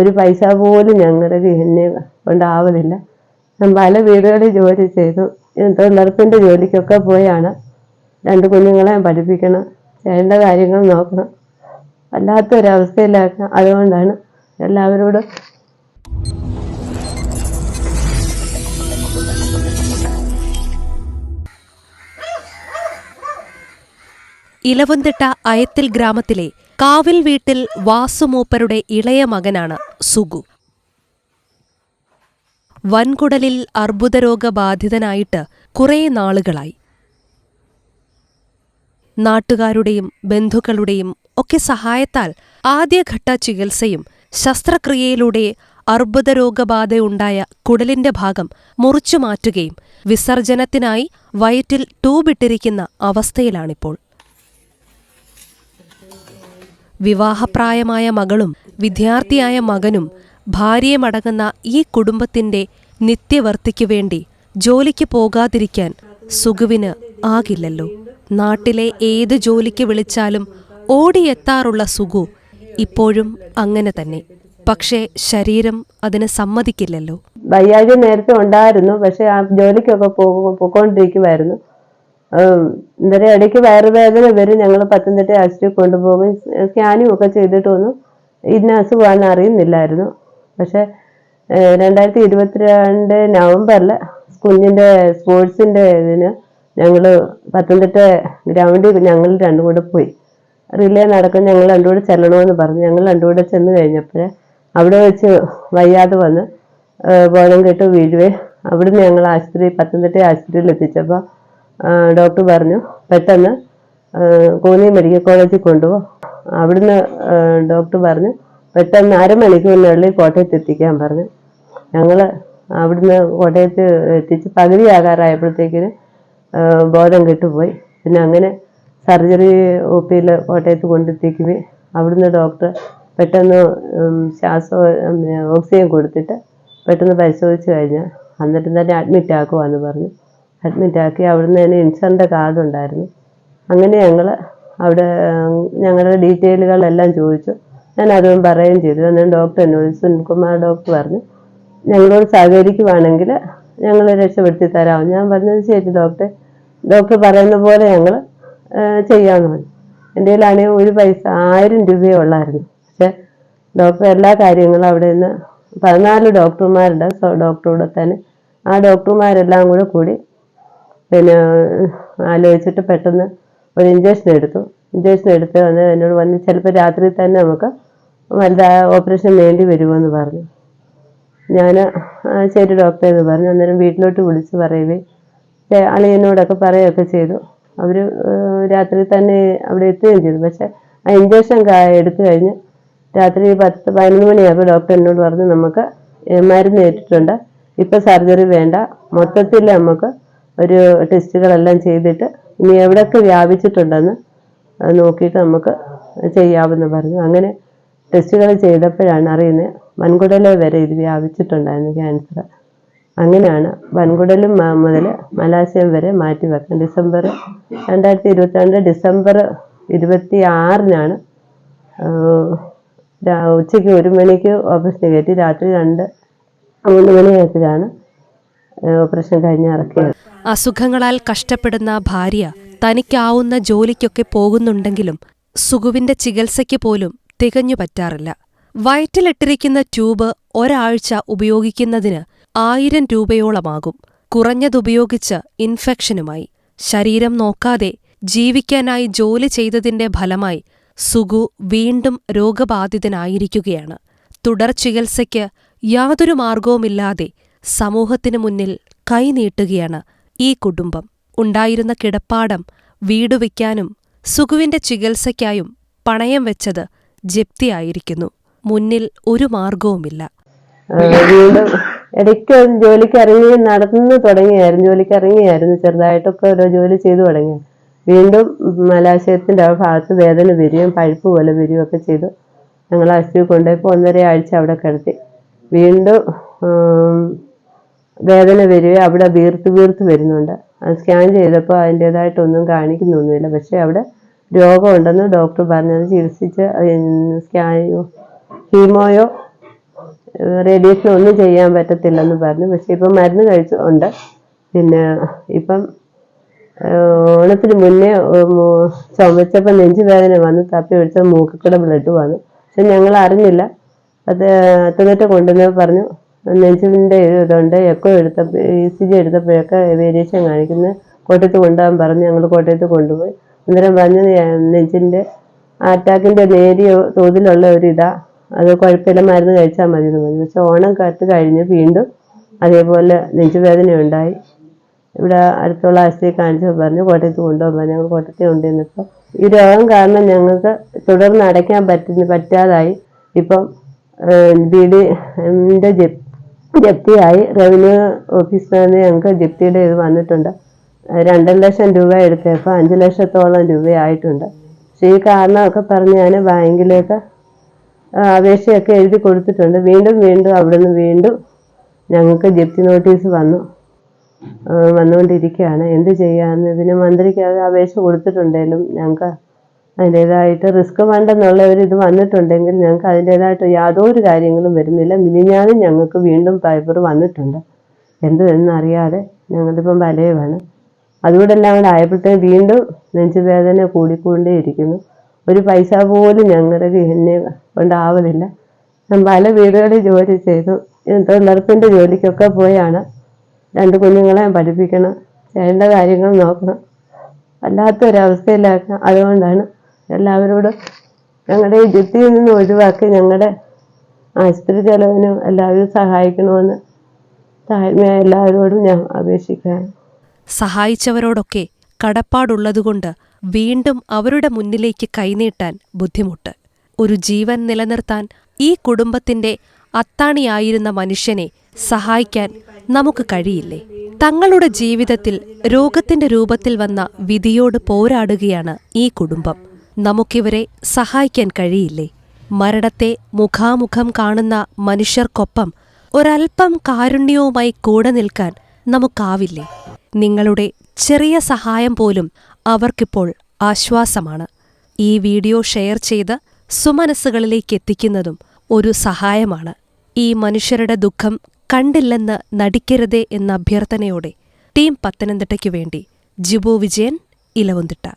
ഒരു പൈസ പോലും ഞങ്ങളുടെ എന്നെ കൊണ്ടാവുന്നില്ല. ഞാൻ പല വീടുകളിൽ ജോലി ചെയ്തു. തൊഴിലുറപ്പിന്റെ ജോലിക്കൊക്കെ പോയാണ്. രണ്ട് കുഞ്ഞുങ്ങളെ പഠിപ്പിക്കണം ചെയ്യേണ്ട കാര്യങ്ങൾ നോക്കണം. വല്ലാത്തൊരവസ്ഥയിലാക്കണം അതുകൊണ്ടാണ് എല്ലാവരോടും ഇലവന്തിട്ട അയത്തിൽ ഗ്രാമത്തിലെ കാവിൽ വീട്ടിൽ വാസുമൂപ്പരുടെ ഇളയ മകനാണ് സുഗു. വൻകുടലിൽ അർബുദരോഗബാധിതനായിട്ട് കുറേ നാളുകളായി. നാട്ടുകാരുടെയും ബന്ധുക്കളുടെയും ഒക്കെ സഹായത്താൽ ആദ്യഘട്ട ചികിത്സയും ശസ്ത്രക്രിയയിലൂടെ അർബുദരോഗബാധയുണ്ടായ കുടലിന്റെ ഭാഗം മുറിച്ചു മാറ്റുകയും വിസർജനത്തിനായി വയറ്റിൽ ട്യൂബിട്ടിരിക്കുന്ന അവസ്ഥയിലാണിപ്പോൾ. വിവാഹപ്രായമായ മകളും വിദ്യാർത്ഥിയായ മകനും ഭാര്യയുമടങ്ങുന്ന ഈ കുടുംബത്തിന്റെ നിത്യവർത്തിക്കു വേണ്ടി ജോലിക്ക് പോകാതിരിക്കാൻ സുഖുവിന് ആകില്ലല്ലോ. നാട്ടിലെ ഏത് ജോലിക്ക് വിളിച്ചാലും ഓടിയെത്താറുള്ള സുഖു ഇപ്പോഴും അങ്ങനെ തന്നെ. പക്ഷേ ശരീരം അതിന് സമ്മതിക്കില്ലല്ലോ. വയ്യാഴ്ച നേരത്തെ ഉണ്ടായിരുന്നു. പക്ഷെ ആ ജോലിക്കൊക്കെ പോയിക്കൊണ്ടിരിക്കുമായിരുന്നു എന്തായാലും ഇടയ്ക്ക് വയറുവേദന വരും. ഞങ്ങൾ പത്തനംതിട്ട ആശുപത്രി കൊണ്ടുപോകും. സ്കാനും ഒക്കെ ചെയ്തിട്ട് വന്നു ഇന്ന അസുഖമാണെന്ന് അറിയുന്നില്ലായിരുന്നു. പക്ഷെ രണ്ടായിരത്തി ഇരുപത്തിരണ്ട് നവംബറിൽ കുഞ്ഞിന്റെ സ്പോർട്സിന്റെ ഇതിന് ഞങ്ങൾ പത്തനംതിട്ട ഗ്രൗണ്ടിൽ ഞങ്ങൾ രണ്ടും കൂടെ പോയി. റിലേ നടക്കും ഞങ്ങൾ രണ്ടും കൂടെ ചെല്ലണമെന്ന് പറഞ്ഞു. ഞങ്ങൾ രണ്ടും കൂടെ ചെന്ന് കഴിഞ്ഞപ്പോൾ അവിടെ വെച്ച് വയ്യാതെ വന്ന് ബോധം കെട്ട് വീഴുവേ അവിടുന്ന് ഞങ്ങൾ ആശുപത്രി പത്തനംതിട്ട ആശുപത്രിയിൽ എത്തിച്ചപ്പോൾ ഡോക്ടർ പറഞ്ഞു പെട്ടെന്ന് കോന്നി മെഡിക്കൽ കോളേജിൽ കൊണ്ടുപോകും അവിടുന്ന് ഡോക്ടർ പറഞ്ഞു പെട്ടെന്ന് അരമണിക്കൂറിനുള്ളിൽ കോട്ടയത്ത് എത്തിക്കാൻ പറഞ്ഞു. ഞങ്ങൾ അവിടുന്ന് കോട്ടയത്ത് എത്തിച്ച് പകുതിയാകാറായപ്പോഴത്തേക്കിന് ബോധം കെട്ടുപോയി. പിന്നെ അങ്ങനെ സർജറി ഒ പിയിൽ കോട്ടയത്ത് കൊണ്ടെത്തിക്കുകയും അവിടുന്ന് ഡോക്ടർ പെട്ടെന്ന് ശ്വാസം ഓക്സിജൻ കൊടുത്തിട്ട് പെട്ടെന്ന് പരിശോധിച്ച് കഴിഞ്ഞാൽ എന്നിട്ട് തന്നെ അഡ്മിറ്റ് ആക്കുവാന്ന് പറഞ്ഞു. അഡ്മിറ്റ് ആക്കി അവിടുന്ന് തന്നെ ഇൻഷുറിന്റെ കാർഡ് ഉണ്ടായിരുന്നു. അങ്ങനെ ഞങ്ങൾ അവിടെ ഞങ്ങളുടെ ഡീറ്റെയിലുകളെല്ലാം ചോദിച്ചു. ഞാൻ അതും പറയുകയും ചെയ്തു. അന്നേരം ഡോക്ടർ എന്നോട് സുനിൽകുമാർ ഡോക്ടർ പറഞ്ഞു ഞങ്ങളോട് സഹകരിക്കുവാണെങ്കിൽ ഞങ്ങൾ രക്ഷപ്പെടുത്തി തരാം. ഞാൻ പറഞ്ഞത് ശരി ഡോക്ടർ ഡോക്ടർ പറയുന്ന പോലെ ഞങ്ങൾ ചെയ്യാമെന്ന് പറഞ്ഞു. എന്റെ കയ്യിലാണെങ്കിൽ ഒരു പൈസ ആയിരം രൂപയേ ഉള്ളായിരുന്നു. പക്ഷെ ഡോക്ടർ എല്ലാ കാര്യങ്ങളും അവിടെ നിന്ന് പതിനാല് ഡോക്ടർമാരുടെ ഡോക്ടറോടെ തന്നെ ആ ഡോക്ടർമാരെല്ലാം കൂടെ കൂടി പിന്നെ ആലോചിച്ചിട്ട് പെട്ടെന്ന് ഒരു ഇഞ്ചക്ഷൻ എടുത്തു. ഇഞ്ചക്ഷൻ എടുത്ത് വന്ന് എന്നോട് വന്ന് ചിലപ്പോൾ രാത്രി തന്നെ നമുക്ക് വലുതായ ഓപ്പറേഷൻ വേണ്ടി വരുമെന്ന് പറഞ്ഞു. ഞാൻ ശരി ഡോക്ടറെ എന്ന് പറഞ്ഞു അന്നേരം വീട്ടിലോട്ട് വിളിച്ച് പറയുകയും അളിയനോടൊക്കെ പറയുകയൊക്കെ ചെയ്തു. അവർ രാത്രി തന്നെ അവിടെ എത്തുകയും ചെയ്തു. പക്ഷെ ആ ഇഞ്ചക്ഷൻ എടുത്തു കഴിഞ്ഞ് രാത്രി പത്ത് പതിനൊന്ന് മണിയായപ്പോൾ ഡോക്ടർ എന്നോട് പറഞ്ഞു നമുക്ക് മരുന്ന് ഏറ്റിട്ടുണ്ട്. ഇപ്പം സർജറി വേണ്ട. മൊത്തത്തിൽ നമുക്ക് ഒരു ടെസ്റ്റുകളെല്ലാം ചെയ്തിട്ട് ഇനി എവിടെയൊക്കെ വ്യാപിച്ചിട്ടുണ്ടെന്ന് നോക്കിയിട്ട് നമുക്ക് ചെയ്യാമെന്ന് പറഞ്ഞു. അങ്ങനെ ടെസ്റ്റുകൾ ചെയ്തപ്പോഴാണ് അറിയുന്നത് വൻകുടല വരെ ഇത് വ്യാപിച്ചിട്ടുണ്ടായിരുന്നു ക്യാൻസർ. അങ്ങനെയാണ് വൻകുടലും മുതൽ മലാശയം വരെ മാറ്റി വെക്കാം ഡിസംബർ രണ്ടായിരത്തി ഇരുപത്തിരണ്ട് ഡിസംബർ ഇരുപത്തി ആറിനാണ് ഉച്ചയ്ക്ക് ഒരു മണിക്ക് ഓപ്പറേഷൻ കയറ്റി രാത്രി രണ്ട് മൂന്ന് മണിയായപ്പോഴാണ് ഓപ്പറേഷൻ കഴിഞ്ഞ് ഇറക്കിയത് അസുഖങ്ങളാൽ കഷ്ടപ്പെടുന്ന ഭാര്യ തനിക്കാവുന്ന ജോലിക്കൊക്കെ പോകുന്നുണ്ടെങ്കിലും സുഗുവിന്റെ ചികിത്സയ്ക്ക് പോലും തികഞ്ഞു പറ്റാറില്ല. വയറ്റിലിട്ടിരിക്കുന്ന ട്യൂബ് ഒരാഴ്ച ഉപയോഗിക്കുന്നതിന് ആയിരം രൂപയോളമാകും. കുറഞ്ഞതുപയോഗിച്ച് ഇൻഫെക്ഷനുമായി. ശരീരം നോക്കാതെ ജീവിക്കാനായി ജോലി ചെയ്തതിന്റെ ഫലമായി സുഗു വീണ്ടും രോഗബാധിതനായിരിക്കുകയാണ്. തുടർ ചികിത്സയ്ക്ക് യാതൊരു മാർഗവുമില്ലാതെ സമൂഹത്തിനു മുന്നിൽ കൈനീട്ടുകയാണ് ഈ കുടുംബം. ഉണ്ടായിരുന്ന കിടപ്പാടം വീടുവയ്ക്കാനും സുഖുവിന്റെ ചികിത്സയ്ക്കായും പണയം വെച്ചത് ജപ്തിയായിരിക്കുന്നു. മുന്നിൽ ഒരു മാർഗവുമില്ല ഇടയ്ക്ക് ജോലിക്ക് ഇറങ്ങി നടന്നു തുടങ്ങിയായിരുന്നു. ജോലിക്ക് ഇറങ്ങിയായിരുന്നു. ചെറുതായിട്ടൊക്കെ ഓരോ ജോലി ചെയ്തു തുടങ്ങി. വീണ്ടും മലാശയത്തിന്റെ ആ ഭാഗത്ത് വേദന വരികയും പഴുപ്പ് പോലെ വരികയും ഒക്കെ ചെയ്തു. ഞങ്ങൾ ആശുപത്രി കൊണ്ടുപോയപ്പോൾ ഒന്നര ആഴ്ച അവിടെ കിടത്തി. വീണ്ടും വേദന വരികയും അവിടെ വീർത്ത് വീർത്ത് വരുന്നുണ്ട്. അത് സ്കാൻ ചെയ്തപ്പോൾ അതിന്റെതായിട്ടൊന്നും കാണിക്കുന്നൊന്നുമില്ല. പക്ഷേ അവിടെ രോഗമുണ്ടെന്ന് ഡോക്ടർ പറഞ്ഞത് ചികിത്സിച്ച് സ്കാനോ ഹീമോയോ റേഡിയേഷനോ ഒന്നും ചെയ്യാൻ പറ്റത്തില്ലെന്ന് പറഞ്ഞു. പക്ഷെ ഇപ്പം മരുന്ന് കഴിച്ചുണ്ട് പിന്നെ ഇപ്പം ഓണത്തിന് മുന്നേ ചുമച്ചപ്പോൾ നെഞ്ചു വേദന വന്നു തപ്പി പിടിച്ച മൂക്കിൽ ബ്ലഡ് വന്നു. പക്ഷെ ഞങ്ങൾ അറിഞ്ഞില്ല. അത് അത്തന്നിട്ട് കൊണ്ടുവന്ന് പറഞ്ഞു നെഞ്ചിന്റെ ഇതുണ്ട്. എക്കോ എടുത്ത ഇ സി ജി എടുത്തപ്പോഴൊക്കെ വേരിയേഷൻ കാണിക്കുന്നത് കോട്ടയത്ത് കൊണ്ടുപോകാൻ പറഞ്ഞ് ഞങ്ങൾ കോട്ടയത്ത് കൊണ്ടുപോയി. അന്നേരം പറഞ്ഞു നെഞ്ചിന്റെ അറ്റാക്കിന്റെ നേരിയ തോതിലുള്ള ഒരു ഇതാ. അത് കുഴപ്പമില്ല മരുന്ന് കഴിച്ചാൽ മതി എന്ന് പറഞ്ഞു. പക്ഷെ ഓണം കാത്ത് കഴിഞ്ഞ് വീണ്ടും അതേപോലെ നെഞ്ചുവേദന ഉണ്ടായി. ഇവിടെ അടുത്തുള്ള ആശുപത്രി കാണിച്ചപ്പോൾ പറഞ്ഞു കോട്ടയത്ത് കൊണ്ടുപോകാൻ ഞങ്ങൾ കോട്ടയത്തിൽ കൊണ്ടുവന്നപ്പോൾ ഈ രോഗം കാരണം ഞങ്ങൾക്ക് തുടർന്ന് അടയ്ക്കാൻ പറ്റുന്ന പറ്റാതായി. ഇപ്പം ബി ഡി ന്റെ ജപ്തിയായി. റവന്യൂ ഓഫീസിൽ നിന്ന് ഞങ്ങൾക്ക് ജപ്തിയുടെ ഇത് വന്നിട്ടുണ്ട്. രണ്ടര ലക്ഷം രൂപ എടുത്തപ്പോൾ അഞ്ച് ലക്ഷത്തോളം രൂപയായിട്ടുണ്ട്. പക്ഷേ ഈ കാരണമൊക്കെ പറഞ്ഞ് ഞാൻ ബാങ്കിലേക്ക് അപേക്ഷയൊക്കെ എഴുതി കൊടുത്തിട്ടുണ്ട്. വീണ്ടും വീണ്ടും അവിടുന്ന് വീണ്ടും ഞങ്ങൾക്ക് ജപ്തി നോട്ടീസ് വന്നു. വന്നുകൊണ്ടിരിക്കുകയാണ്. എന്ത് ചെയ്യാമെന്ന് ഇതിന് മന്ത്രിക്ക് അപേക്ഷ കൊടുത്തിട്ടുണ്ടെങ്കിലും ഞങ്ങൾക്ക് അതിന്റേതായിട്ട് റിസ്ക് വേണ്ടെന്നുള്ള ഒരു ഇത് വന്നിട്ടുണ്ടെങ്കിൽ ഞങ്ങൾക്ക് അതിന്റേതായിട്ട് യാതൊരു കാര്യങ്ങളും വരുന്നില്ല. മിനിഞ്ഞാനും ഞങ്ങൾക്ക് വീണ്ടും പൈപ്പർ വന്നിട്ടുണ്ട്. എന്ത് എന്നറിയാതെ ഞങ്ങളിപ്പം വലയ വേണം അതുകൊണ്ടെല്ലാം കൂടെ ആയപ്പോഴത്തേക്കും വീണ്ടും നെഞ്ചുവേദന കൂടിക്കൊണ്ടേ ഇരിക്കുന്നു ഒരു പൈസ പോലും ഞങ്ങളുടെ എന്നെ കൊണ്ടാവുന്നില്ല ഞാൻ പല വീടുകളിൽ ജോലി ചെയ്തു. തൊഴിലുറപ്പിന്റെ ജോലിക്കൊക്കെ പോയാണ്. രണ്ട് കുഞ്ഞുങ്ങളെ പഠിപ്പിക്കണം. ചെയ്യേണ്ട കാര്യങ്ങൾ നോക്കണം. വല്ലാത്തൊരവസ്ഥയിലാക്കാം അതുകൊണ്ടാണ് എല്ലാവരോടും ഞങ്ങളുടെ ജപ്തിയിൽ നിന്ന് ഒഴിവാക്കി ഞങ്ങളുടെ ആശുപത്രി ചെലവിനും എല്ലാവരും സഹായിക്കണമെന്ന് താഴ്മ എല്ലാവരോടും ഞാൻ അപേക്ഷിക്കാൻ സഹായിച്ചവരോടൊക്കെ കടപ്പാടുള്ളതുകൊണ്ട് വീണ്ടും അവരുടെ മുന്നിലേക്ക് കൈനീട്ടാൻ ബുദ്ധിമുട്ട്. ഒരു ജീവൻ നിലനിർത്താൻ ഈ കുടുംബത്തിന്റെ അത്താണിയായിരുന്ന മനുഷ്യനെ സഹായിക്കാൻ നമുക്ക് കഴിയില്ലേ? തങ്ങളുടെ ജീവിതത്തിൽ രോഗത്തിന്റെ രൂപത്തിൽ വന്ന വിധിയോട് പോരാടുകയാണ് ഈ കുടുംബം. നമുക്കിവരെ സഹായിക്കാൻ കഴിയില്ലേ? മരണത്തെ മുഖാമുഖം കാണുന്ന മനുഷ്യർക്കൊപ്പം ഒരൽപ്പം കാരുണ്യവുമായി കൂടെ നിൽക്കാൻ നമുക്കാവില്ലേ? നിങ്ങളുടെ ചെറിയ സഹായം പോലും അവർക്കിപ്പോൾ ആശ്വാസമാണ്. ഈ വീഡിയോ ഷെയർ ചെയ്ത് സുമനസ്സുകളിലേക്ക് എത്തിക്കുന്നതും ഒരു സഹായമാണ്. ഈ മനുഷ്യരുടെ ദുഃഖം കണ്ടില്ലെന്ന് നടിക്കരുതേ എന്ന അഭ്യർത്ഥനയോടെ ടീം പത്തനംതിട്ടയ്ക്കു വേണ്ടി ജിബു വിജയൻ ഇലവുന്തിട്ട.